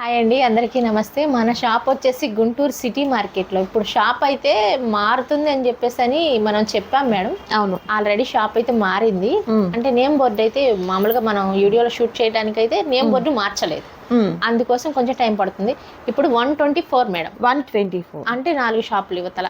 Hi అండి అందరికీ నమస్తే. మన షాప్ వచ్చేసి గుంటూరు సిటీ మార్కెట్లో. ఇప్పుడు షాప్ అయితే మారుతుంది అని చెప్పేసి అని మనం చెప్పాం మేడం. అవును. ఆల్రెడీ షాప్ అయితే మారింది. అంటే నేమ్ బోర్డు అయితే మామూలుగా మనం వీడియోలో షూట్ చేయడానికి అయితే నేమ్ బోర్డు మార్చలేదు. అందుకోసం కొంచెం టైం పడుతుంది. ఇప్పుడు one twenty four madam. One twenty four. అంటే నాలుగు షాపులు యువతల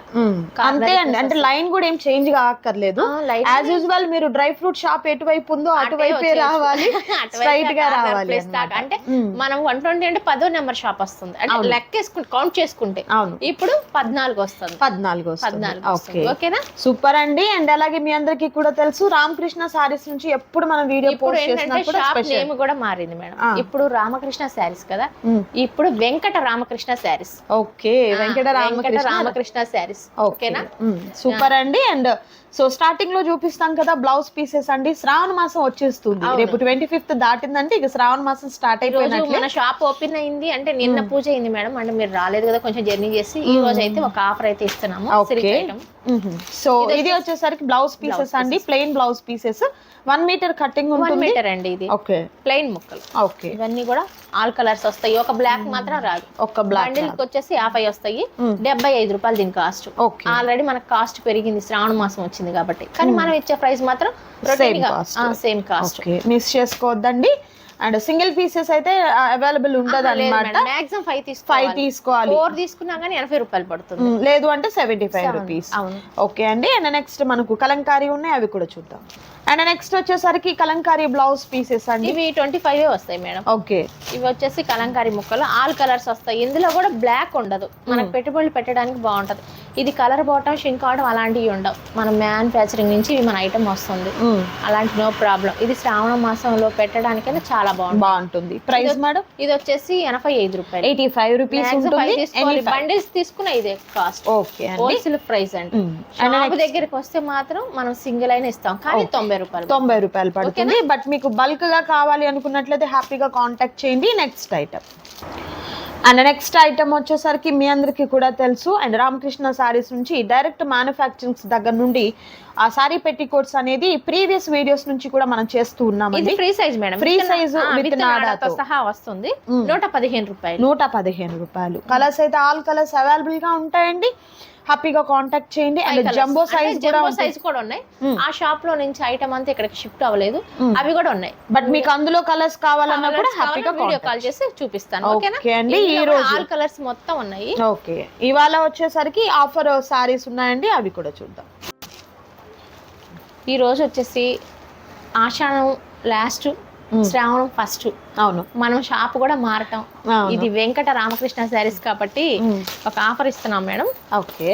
అంతే అండి. అంటే లైన్ కూడా ఏం చేంజ్ కాక్కర్లేదు. యాజ్ యూజువల్ మీరు డ్రై ఫ్రూట్ షాప్ ఎటువైపు ఉందో అటువైపే. రావాలి. స్ట్రైట్గా రావాలి. అంటే మ్మ్. మనం వన్ ట్వంటీ అంటే పదో నెంబర్ షాప్ వస్తుంది. అంటే లెక్కేసుకుంటే కౌంట్ చేసుకుంటే. అవును. ఇప్పుడు పద్నాలుగు వస్తుంది. పద్నాలుగు వస్తుంది. పద్నాలుగు. ఓకేనా? సూపర్ అండి. అండ్ అలాగే మీ అందరికీ కూడా తెలుసు రామకృష్ణ సారీస్ నుంచి ఎప్పుడు మనం వీడియో పోస్ట్ చేసినా ఏంటంటే కూడా షాప్ స్పెషల్ నేమ్ కూడా మారింది మేడం. ఇప్పుడు రామకృష్ణ శారీస్ కదా? ఇప్పుడు Venkata Ramakrishna sarees. Okay Venkata Ramakrishna. Ramakrishna sarees. ఓకేనా? సూపర్ అండి. అండ్ సో స్టార్టింగ్లో చూపిస్తాం కదా బ్లౌజ్ పీసెస్ అండి. శ్రావణ మాసం వచ్చేస్తుంది. రేపు ట్వంటీ ఫిఫ్త్ దాటిందంటే ఇక శ్రావణ మాసం స్టార్ట్ అయిపోయినట్లే. మన షాప్ ఓపెన్ అయింది అంటే నిన్న పూజ అయింది మేడం. అంటే మీరు రాలేదు కదా కొంచెం జర్నీ చేసి ఈ రోజు అయితే ఒక ఆఫర్ అయితే ఇస్తున్నాము. సో ఇది వచ్చేసరికి బ్లౌజ్ పీసెస్ అండి plain blouse pieces one metre cutting one metre అండి ఇది. ఓకే ప్లెయిన్ ముక్కలు. ఓకే ఇవన్నీ కూడా ఆల్ కలర్స్ వస్తాయి. ఒక బ్లాక్ మాత్రం రాదు. ఒక బ్లాక్ బండిల్ వచ్చేసి యాభై వస్తాయి. డెబ్బై ఐదు రూపాయలు దీని కాస్ట్ ఓకే ఆల్రెడీ మనకు కాస్ట్ పెరిగింది. శ్రావణ మాసం వచ్చింది కాబట్టి. కానీ మనం ఇచ్చే ప్రైస్ మాత్రం. సేమ్ కాస్ట్ మిస్ చేసుకోవద్దండి. అండ్ సింగిల్ పీసెస్ అయితే అవైలబుల్ ఉండదు అనమాట మాక్సిమం ఫైవ్ ఫైవ్ తీసుకోవాలి. ఫోర్ తీసుకున్నా కానీ ఎనభై రూపాయలు పడుతుంది. లేదు అంటే సెవెంటీ ఫైవ్ రూపీస్ ఓకే అండి. అండ్ నెక్స్ట్ మనకు కలంకారీ ఉన్నాయి అవి కూడా చూద్దాం. అండ్ నెక్స్ట్ వచ్చేసరికి కలంకారీ బ్లౌజ్ పీసెస్ అండి. ఇవి ట్వంటీ ఫైవ్ వస్తాయి మేడం. ఓకే ఇవి వచ్చేసి కలంకారీ ముక్కలు. ఆల్ కలర్స్ వస్తాయి. ఇందులో కూడా బ్లాక్ ఉండదు. మనకు పెట్టుబడులు పెట్టడానికి బాగుంటది. ఇది కలర్ బాటం షింక్ అవడం అలాంటివి ఉండవు. మన మ్యానుఫ్యాక్చరింగ్ నుంచి మన ఐటమ్ వస్తుంది. అలాంటి నో ప్రాబ్లం ఇది శ్రావణ మాసంలో పెట్టడానికైనా చాలా బాగుంటుంది. బాగుంటుంది. ప్రైస్ మేడం ఇది వచ్చేసి ఎనభై ఐదు రూపాయలు. ఎయిటీ ఫైవ్ రూపీస్ బండిల్స్ తీసుకున్న ఇదే కాస్ట్ ఓకే అండి. హోల్సేల్ ప్రైస్ అండి. షాప్ దగ్గరికి వస్తే మాత్రం మనం సింగిల్ అయినా ఇస్తాం. కానీ తొంభై రూపాయలు తొంభై రూపాయలు పడుతుంది. బట్ మీకు బల్క్గా కావాలి అనుకున్నట్లయితే హ్యాపీగా కాంటాక్ట్ చేయండి. Next item and next item వచ్చేసరికి మీ అందరికీ కూడా తెలుసు. అండ్ రామకృష్ణ సారీస్ నుంచి డైరెక్ట్ మ్యానుఫ్యాక్చరింగ్స్ దగ్గర నుండి ఆ సారీ పెట్టి కోట్స్ అనేది ప్రీవియస్ వీడియోస్ నుంచి కూడా మనం చేస్తూ ఇది ఉన్నామండి ఫ్రీ సైజ్ మేడం నాడాతో నాడాతో. సహా వస్తుంది. నూట పదిహేను రూపాయలు. నూట పదిహేను రూపాయలు. కలర్స్ అయితే ఆల్ కలర్స్ అవైలబుల్గా ఉంటాయండి. హ్యాపీగా కాంటాక్ట్ చేయండి. And jumbo size jumbo. Size కూడా ఉన్నాయి. ఆ షాప్లో నుంచి ఐటమ్ అంతా ఇక్కడికి షిఫ్ట్ అవ్వలేదు. అవి కూడా ఉన్నాయి. బట్ మీకు అందులో కలర్స్ కావాలన్నా కూడా హ్యాపీగా వీడియో కాల్ చేసి చూపిస్తాను. ఓకేనా? ఓకే అండి ఈ రోజు ఆల్ కలర్స్ మొత్తం ఉన్నాయి. ఓకే ఇవాళ వచ్చేసరికి ఆఫర్ సారీస్ ఉన్నాయండి అవి కూడా చూద్దాం. ఈ రోజు వచ్చేసి ఆషాఢం లాస్ట్ శ్రావణం ఫస్ట్ అవును. మనం షాప్ కూడా మారటం. ఇది వెంకట రామకృష్ణ శారీస్ కాబట్టి ఒక ఆఫర్ ఇస్తున్నాం madam. Okay.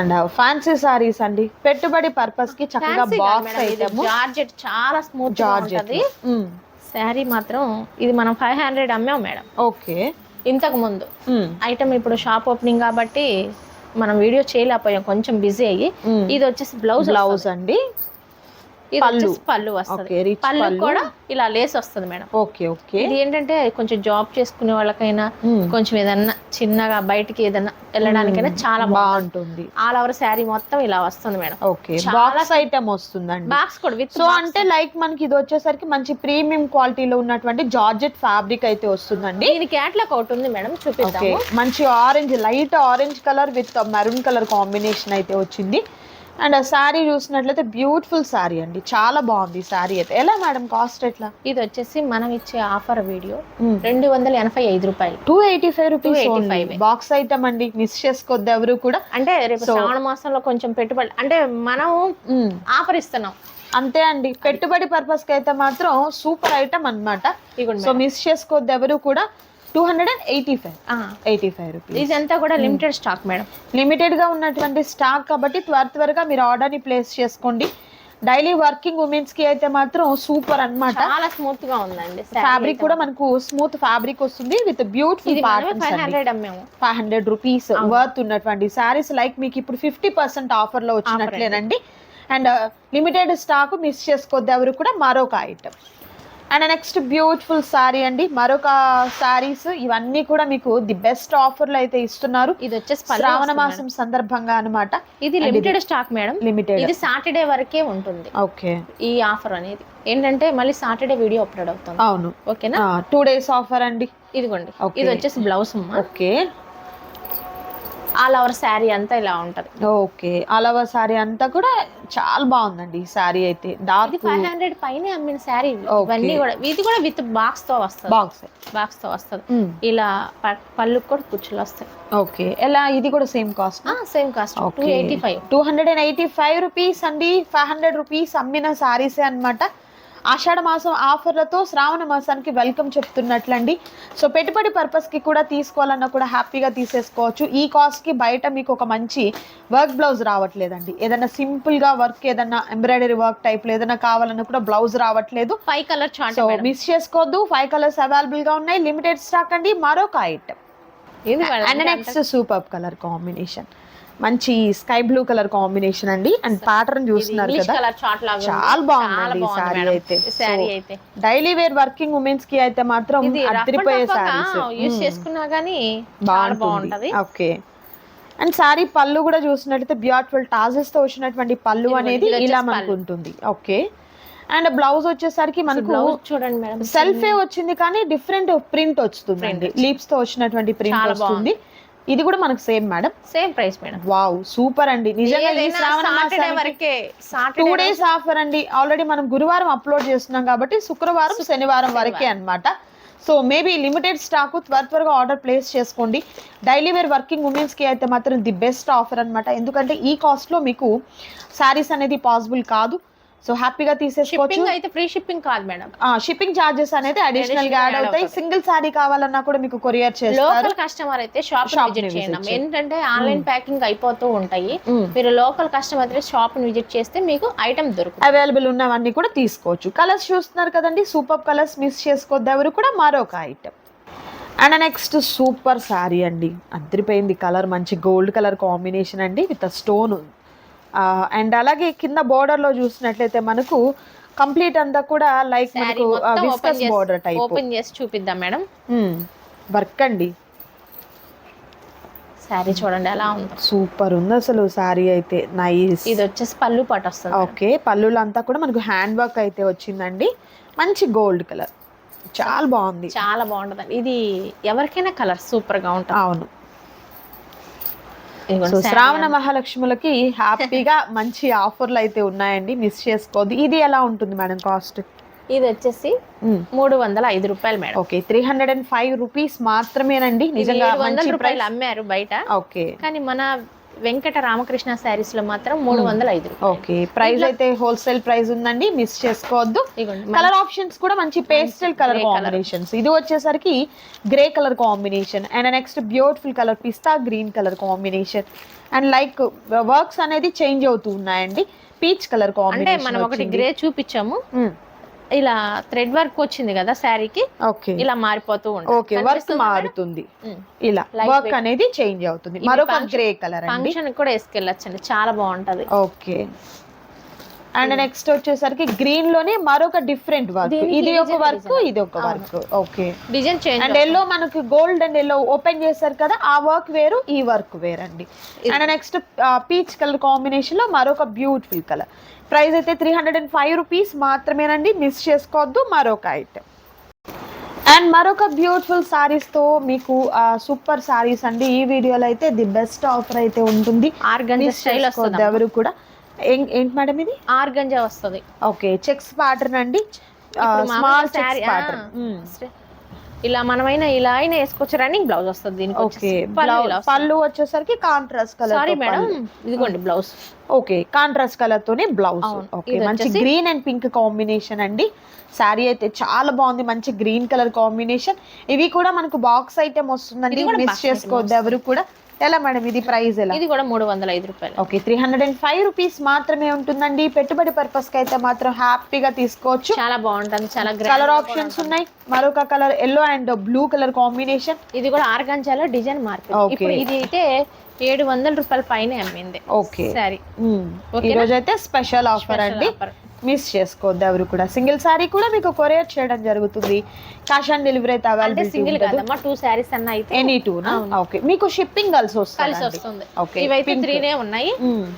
And fancy saris అండి. పెట్టుబడి పర్పస్కి చక్కగా బాక్స్ ఐటమ్. జార్జెట్ చాలా స్మూత్ జార్జెట్ శారీ మాత్రం ఇది మనం ఫైవ్ హండ్రెడ్ అమ్మాం మేడం. ఓకే. ఇంతకు ముందు. ఐటమ్ ఇప్పుడు షాప్ ఓపెనింగ్ కాబట్టి మనం వీడియో చేయలేకపోయాం. కొంచెం బిజీ అయ్యి. ఇది వచ్చేసి బ్లౌజ్ బ్లౌజ్ అండి. పళ్ళు. పళ్ళు వస్తుంది. పళ్ళు కూడా ఇలా లేస్ వస్తుంది మేడం. Okay okay. ఇది ఏంటంటే కొంచెం జాబ్ చేసుకునే వాళ్ళకైనా కొంచెం ఏదన్నా చిన్నగా బయటికి ఏదన్నా వెళ్ళడానికైనా చాలా బాగుంది బాగుంటుంది. ఆల్ ఓవర్ శారీ మొత్తం ఇలా వస్తుంది మేడం. ఓకే బాక్స్ ఐటమ్ వస్తుందండి. బాక్స్ కూడా విత్ సో అంటే లైక్ మనకి ఇది వచ్చేసరికి మంచి ప్రీమియం క్వాలిటీలో ఉన్నటువంటి జార్జెట్ ఫ్యాబ్రిక్ అయితే వస్తుందండి. దీని క్యాట్లాగ్ ఒకటి ఉంది మేడం చూపిద్దాము. మంచి orange light orange colour with maroon colour combination అయితే వచ్చింది. అండ్ ఆ శారీ చూసినట్లయితే బ్యూటిఫుల్ శారీ అండి. చాలా బాగుంది శారీ అయితే. ఎలా మేడం కాస్ట్ ఎట్లా? ఇది వచ్చేసి మనం ఇచ్చే ఆఫర్ వీడియో రెండు వందల ఎనభై ఐదు రూపాయలు. Two eighty five rupees 285. Box item అండి. మిస్ చేసుకోవద్దు ఎవరు కూడా. అంటే రేపు శ్రావణ మాసంలో కొంచెం పెట్టుబడి అంటే మనం. ఆఫర్ ఇస్తున్నాం. అంతే అండి. పెట్టుబడి పర్పస్కి అయితే మాత్రం సూపర్ ఐటమ్ అన్నమాట. ఇదిగోండి సో మిస్ చేసుకోవద్దు ఎవరు కూడా. Two hundred and eighty five. Eighty five rupees. ఇదంతా కూడా లిమిటెడ్ స్టాక్ మేడం లిమిటెడ్గా ఉన్నటువంటి స్టాక్ కాబట్టి త్వర త్వరగా మీరు ఆర్డర్ని ప్లేస్ చేసుకోండి. డైలీ వర్కింగ్ ఉమెన్స్కి అయితే మాత్రం సూపర్ అన్నమాట. చాలా స్మూత్గా ఉందండి ఫ్యాబ్రిక్ కూడా మనకు స్మూత్ ఫ్యాబ్రిక్ వస్తుంది విత్ బ్యూటిఫుల్ ఫైవ్ హండ్రెడ్ అమ్మాము. ఫైవ్ హండ్రెడ్ రూపీస్ వర్త్ ఉన్నటువంటి సారీస్ లైక్ మీకు ఇప్పుడు ఫిఫ్టీ పర్సెంట్ ఆఫర్లో వచ్చినట్లేనండి. అండ్ లిమిటెడ్ స్టాక్ మిస్ చేసుకోవద్దు ఎవరు కూడా మరొక item and next beautiful sari అండి. మరొక సారీస్ ఇవన్నీ కూడా మీకు ది బెస్ట్ ఆఫర్లు అయితే ఇస్తున్నారు. ఇది వచ్చేసి శ్రావణ మాసం సందర్భంగా అనమాట. ఇది లిమిటెడ్ స్టాక్ మేడం. లిమిటెడ్ ఇది సాటర్డే వరకే ఉంటుంది. ఓకే ఈ ఆఫర్ అనేది. ఏంటంటే మళ్ళీ సాటర్డే వీడియో అప్లోడ్ అవుతుంది. అవును. ఓకేనా టూ డేస్ ఆఫర్ అండి. ఇదిగోండి. ఇది వచ్చేసి బ్లౌజ్ అమ్మా. ఓకే ఆల్ ఓవర్ శారీ అంతా ఇలా ఉంటది. ఓకే. అలవ సారీ అంతా కూడా చాలా బాగుందండి ఈ సారీ అయితే. డార్క్ ఫైవ్ హండ్రెడ్ పైన అమ్మిన శారీ. ఇవన్నీ కూడా ఇది కూడా విత్ బాక్స్తో వస్తుంది. బాక్స్ బాక్స్తో వస్తుంది. ఇలా ప- పళ్ళుకి కూడా కుచ్చులు వస్తాయి. ఓకే. ఎలా? ఇది కూడా same cost same cost two eighty five two hundred and eighty five rupees అండి. ఫైవ్ హండ్రెడ్ రూపీస్ అమ్మిన సారీసే అన్నమాట. ఆషాఢ మాసం ఆఫర్లతో శ్రావణ మాసానికి వెల్కమ్ చెప్తున్నట్లండి. సో పెట్టుబడి పర్పస్కి కూడా తీసుకోవాలన్నా కూడా హ్యాపీగా తీసేసుకోవచ్చు. ఈ కాస్ట్కి బయట మీకు ఒక మంచి వర్క్ బ్లౌజ్ రావట్లేదండి. ఏదైనా సింపుల్గా వర్క్ ఏదైనా ఎంబ్రాయిడరీ వర్క్ టైప్లో ఏదైనా కావాలన్నా కూడా బ్లౌజ్ రావట్లేదు. Five colour chart so miss చేసుకోవద్దు. ఫైవ్ కలర్స్ అవైలబుల్గా ఉన్నాయి. లిమిటెడ్ స్టాక్ అండి. మరొక item and next super colour combination మంచి స్కై బ్లూ కలర్ కాంబినేషన్ అండి. అండ్ ప్యాటర్న్ చూస్తున్నారు కదా. చాలా చాలా సారీ బాగుంది అయితే. డైలీ వేర్ వర్కింగ్ ఉమెన్స్కి అయితే మాత్రం అదిరిపోయే సారీస్ యూస్ చేసుకున్నా గానీ బాగుంటుంది. ఓకే అండ్ సారీ పళ్ళు కూడా చూసినట్లయితే బ్యూటిఫుల్ టాజెస్తో వచ్చినటువంటి పళ్ళు అనేది ఇలా మనకు ఉంటుంది. ఓకే అండ్ బ్లౌజ్ వచ్చేసరికి మనకు చూడండి మేడం. సెల్ఫే వచ్చింది కానీ డిఫరెంట్ ప్రింట్ వస్తుంది లీప్స్తో వచ్చినటువంటి ప్రింట్ వస్తుంది. ఇది కూడా మనకు same madam same price madam wow super అండి. నిజంగా ఈ శ్రావణ సాటర్డే వరకే టూ డేస్ ఆఫర్ అండి. ఆల్రెడీ మనం గురువారం అప్లోడ్ చేస్తున్నాం కాబట్టి శుక్రవారం శనివారం వరకే అన్నమాట. సో మేబీ లిమిటెడ్ స్టాక్ త్వర త్వరగా ఆర్డర్ ప్లేస్ చేసుకోండి. డైలీ వేర్ వర్కింగ్ ఉమెన్స్కి అయితే మాత్రం ది బెస్ట్ ఆఫర్ అన్నమాట. ఎందుకంటే ఈ కాస్ట్లో మీకు శారీస్ అనేది పాసిబుల్ కాదు. సో హ్యాపీగా తీసేసుకోవచ్చు. అయితే ఫ్రీ షిప్పింగ్ కాదు మేడం షిప్పింగ్ చార్జెస్ అనేది అడిషనల్గా యాడ్ అవుతాయి. సింగిల్ శారీ కావాలన్నా కూడా మీకు కొరియర్ చేస్తారు. లోకల్ కస్టమర్ అయితే షాప్ విజిట్ చేయండి. ఏంటంటే ఆన్లైన్ ప్యాకింగ్ అయిపోతూ ఉంటాయి. Mm. మీరు లోకల్ కస్టమర్ అయితే షాప్ని విజిట్ చేస్తే మీకు ఐటమ్ దొరుకుతుంది. అవైలబుల్ ఉన్నవన్నీ కూడా తీసుకోవచ్చు. కలర్స్ చూస్తున్నారు కదండి. సూపర్ కలర్స్ మిస్ చేసుకోవద్దు ఎవరు కూడా. మరొక item and next super sari అండి. అద్దరిపోయింది. కలర్ మంచి గోల్డ్ కలర్ కాంబినేషన్ అండి. విత్ స్టోన్ అండ్ అలాగే కింద border లో చూసినట్లయితే మనకు కంప్లీట్ అంతా కూడా లైక్ మనకు విస్కస్ బోర్డర్ టైప్ ఓపెన్ చేసి చూపిద్దాం మేడం. వర్క్ అండి. శారీ చూడండి ఎలా ఉందో. సూపర్ ఉంది అసలు శారీ అయితే. నైస్ ఇది వచ్చేసి పళ్ళు పట్టు వస్తుంది ఓకే పళ్ళులు అంతా కూడా మనకు హ్యాండ్ వర్క్ అయితే వచ్చిందండి. మంచి గోల్డ్ కలర్ చాలా బాగుంది. చాలా బాగుంటది ఇది ఎవరికైనా కలర్ సూపర్గా ఉంటుంది. అవును. సో శారీ శ్రావణ మహాలక్ష్ములకి హ్యాపీగా మంచి ఆఫర్లు అయితే ఉన్నాయండి. మిస్ చేసుకోవద్దు. ఇది ఎలా ఉంటుంది మేడం కాస్ట్? ఇది వచ్చేసి మూడు వందల ఐదు రూపాయలు madam. Okay three hundred and five rupees మాత్రమేనండి. నిజంగా వందల రూపాయలు అమ్మారు బయట. ఓకే. కానీ మన వెంకట రామకృష్ణ శారీస్లో మాత్రం మూడు వందల ఐదు ఓకే ప్రైస్ అయితే హోల్సేల్ ప్రైస్ ఉందండి. మిస్ చేసుకోవద్దు. కలర్ ఆప్షన్స్ కూడా మంచి పేస్టల్ కలర్. కాంబినేషన్స్ ఇది వచ్చేసరికి grey colour combination and next beautiful colour pista green colour combination and like works అనేది చేంజ్ అవుతూ ఉన్నాయండి. పీచ్ కలర్ అంటే కాంబినేషన్ మనం ఒకటి గ్రే చూపించాము. ఇలా థ్రెడ్ వర్క్ వచ్చింది కదా శారీకి ఓకే. ఇలా మారిపోతూ ఉంటుంది. ఓకే వర్క్ మారుతుంది. ఇలా వర్క్. అనేది చేంజ్ అవుతుంది. మరొక గ్రే కలర్ ఫంక్షన్ కూడా వేసుకెళ్ళొచ్చండి. చాలా బాగుంటది. ఓకే. అండ్ నెక్స్ట్ వచ్చేసరికి గ్రీన్లోనే మరొక డిఫరెంట్ వర్క్. ఇది ఒక వర్క్. ఇది ఒక work. Okay. Design change and yellow మనకు గోల్డ్ అండ్ ఎల్లో ఓపెన్ చేశారు కదా ఆ వర్క్ వేరు ఈ వర్క్ వేరండి. అండ్ నెక్స్ట్ పీచ్ కలర్ కాంబినేషన్లో మరొక బ్యూటిఫుల్ కలర్. ప్రైస్ అయితే three hundred and five rupees మాత్రమేనండి. మిస్ చేసుకోవద్దు. మరొక ఐటమ్ అండ్ మరొక బ్యూటిఫుల్తో మీకు సూపర్ సారీస్ అండి. ఈ వీడియోలో అయితే ది బెస్ట్ ఆఫర్ అయితే ఉంటుంది. ఆర్గంజా స్టైల్ వస్తుంది ఎవరు కూడా. ఏంటి మేడం ఇది? ఆర్గంజా వస్తుంది. ఓకే చెక్స్ ప్యాటర్న్ అండి. స్మాల్ ప్యాటర్న్ ఇలా మనమైనా ఇలా అయినా వేసుకోవచ్చు రన్నింగ్ బ్లౌజ్ వస్తుంది దీనికి ఓకే పళ్ళు వచ్చేసరికి కాంట్రాస్ట్ కలర్ సారీ మేడం ఇదిగోండి బ్లౌజ్ ఓకే కాంట్రాస్ట్ కలర్ తోనే బ్లౌజ్. ఓకే మంచి గ్రీన్ అండ్ పింక్ కాంబినేషన్ అండి. శారీ అయితే చాలా బాగుంది మంచి గ్రీన్ కలర్ కాంబినేషన్ ఇవి కూడా మనకు బాక్స్ ఐటమ్ వస్తుందండి. మిస్ చేసుకోవద్దు ఎవరు కూడా. ఎలా మేడం ఇది ప్రైస్ ఎలా? ఇది కూడా మూడు వందల ఐదు రూపాయలు. Okay three hundred and five rupees మాత్రమే ఉంటుందండి. పెట్టుబడి పర్పస్కి అయితే మాత్రం హ్యాపీగా తీసుకోవచ్చు. చాలా బాగుంటుంది చాలా కలర్ ఆప్షన్స్ ఉన్నాయి. మరొక colour yellow and blue colour combination ఇది కూడా ఆర్గంజాలో డిజైన్ మార్కెట్. ఇప్పుడు ఇది అయితే ఏడు వందల రూపాయల పైన అమ్మింది. ఓకే సారీ ఈ రోజు అయితే స్పెషల్ ఆఫర్ అండి. మిస్ చేసుకోవద్దు ఎవరు కూడా. సింగిల్ సారీ కూడా మీకు కొరియర్ చేయడం జరుగుతుంది. క్యాష్ ఆన్ డెలివరీ అయితే అవైలబిలిటీ సింగిల్ కాదమ్మా టూ శారీస్ అన్న అయితే ఎనీ టూ ఓకే మీకు షిప్పింగ్ కలిసి కలిసి వస్తుంది. వస్తుంది ఓకే ఇవైతే త్రీనే ఉన్నాయి.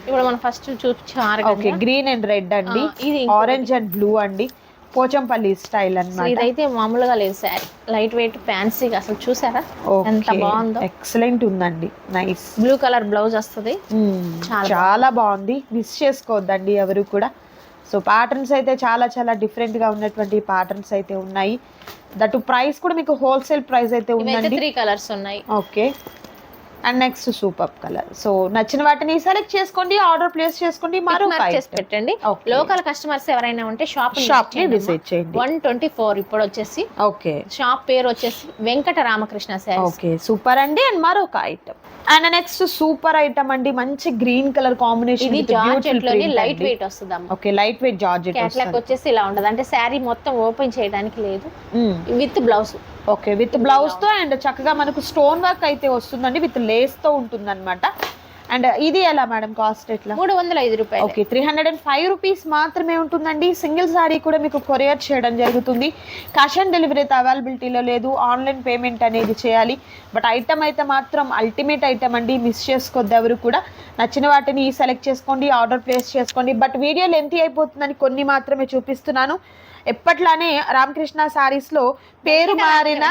ఇప్పుడు మనం ఫస్ట్ చూపించాం ఓకే గ్రీన్ అండ్ రెడ్ అండి. ఇది. ఆరెంజ్ అండ్ బ్లూ అండి. పోచంపల్లి స్టైల్ అన్నమాట. ఇదైతే మామూలుగా లేదు శారీ లైట్ వెయిట్ ఫ్యాన్సీగా అసలు చూసారా? ఎంత బాగుందో. ఎక్సలెంట్ ఉందండి. నైస్ బ్లూ కలర్ బ్లౌజ్ వస్తుంది. చాలా చాలా బాగుంది. మిస్ చేసుకోవద్దండి ఎవరు కూడా. సో ప్యాటర్న్స్ అయితే చాలా చాలా different గా ఉన్నటువంటి ప్యాటర్న్స్ అయితే ఉన్నాయి. దట్ ప్రైస్ కూడా మీకు హోల్సేల్ ప్రైస్ అయితే ఉందండి. త్రీ కలర్స్ ఉన్నాయి. Okay and next super colour so నచ్చిన వాటిని సెలెక్ట్ చేసుకోండి ఆర్డర్ ప్లేస్ చేసుకోండి మరో చేసి పెట్టండి. లోకల్ కస్టమర్స్ ఎవరైనా ఉంటే షాప్ షాప్ని విజిట్ చేయండి. వన్ ట్వంటీ ఫోర్ ఇప్పుడు వచ్చేసి. ఓకే షాప్ పేరు వచ్చేసి వెంకట రామకృష్ణ శారీస్ ఓకే సూపర్ అండి. అండ్ మరొక item and next super item అండి. మంచి గ్రీన్ కలర్ కాంబినేషన్ ఇది జార్జెట్లోని లైట్ వెయిట్ వస్తుంది అమ్మ. ఓకే లైట్ వెయిట్ జార్జెట్ వచ్చేసి ఇలా ఉండదు. అంటే శారీ మొత్తం ఓపెన్ చేయడానికి లేదు. విత్ బ్లౌజ్ ఓకే విత్ బ్లౌజ్తో అండ్ చక్కగా మనకు స్టోన్ వర్క్ అయితే వస్తుందండి విత్ లేస్తో ఉంటుంది అనమాట అండ్ ఇది ఎలా మేడం కాస్ట్ ఎట్లా? మూడు వందల ఐదు రూపాయలు. Okay three hundred and five rupees మాత్రమే ఉంటుందండి. సింగిల్ సారీ కూడా మీకు కొరియర్ చేయడం జరుగుతుంది. క్యాష్ ఆన్ డెలివరీ అయితే అవైలబిలిటీలో లేదు. ఆన్లైన్ పేమెంట్ అనేది చేయాలి. బట్ ఐటమ్ అయితే మాత్రం అల్టిమేట్ ఐటమ్ అండి. మిస్ చేసుకోవద్దు ఎవరు కూడా. నచ్చిన వాటిని సెలెక్ట్ చేసుకోండి ఆర్డర్ ప్లేస్ చేసుకోండి. బట్ వీడియో లెంతీ అయిపోతుందని కొన్ని మాత్రమే చూపిస్తున్నాను. ఎప్పట్లానే రామకృష్ణ సారీస్లో పేరు మారిన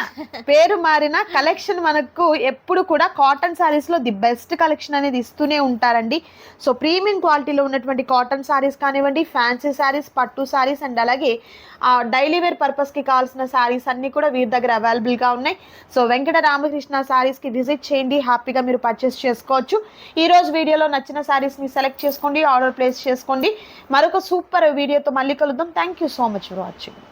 పేరు మారిన కలెక్షన్ మనకు ఎప్పుడు కూడా కాటన్ సారీస్లో ది బెస్ట్ కలెక్షన్ అనేది ఇస్తూనే ఉంటారండి. సో ప్రీమియం క్వాలిటీలో ఉన్నటువంటి కాటన్ సారీస్ కానివ్వండి ఫ్యాన్సీ సారీస్ పట్టు సారీస్ అండ్ అలాగే డైలీ వేర్ పర్పస్కి కావాల్సిన సారీస్ అన్నీ కూడా వీరి దగ్గర అవైలబుల్గా ఉన్నాయి. సో వెంకట రామకృష్ణ సారీస్కి విజిట్ చేయండి హ్యాపీగా మీరు పర్చేస్ చేసుకోవచ్చు. ఈ రోజు వీడియోలో నచ్చిన సారీస్ని సెలెక్ట్ చేసుకోండి ఆర్డర్ ప్లేస్ చేసుకోండి. మరొక సూపర్ వీడియోతో మళ్ళీ కలుద్దాం. Thank you so much for watching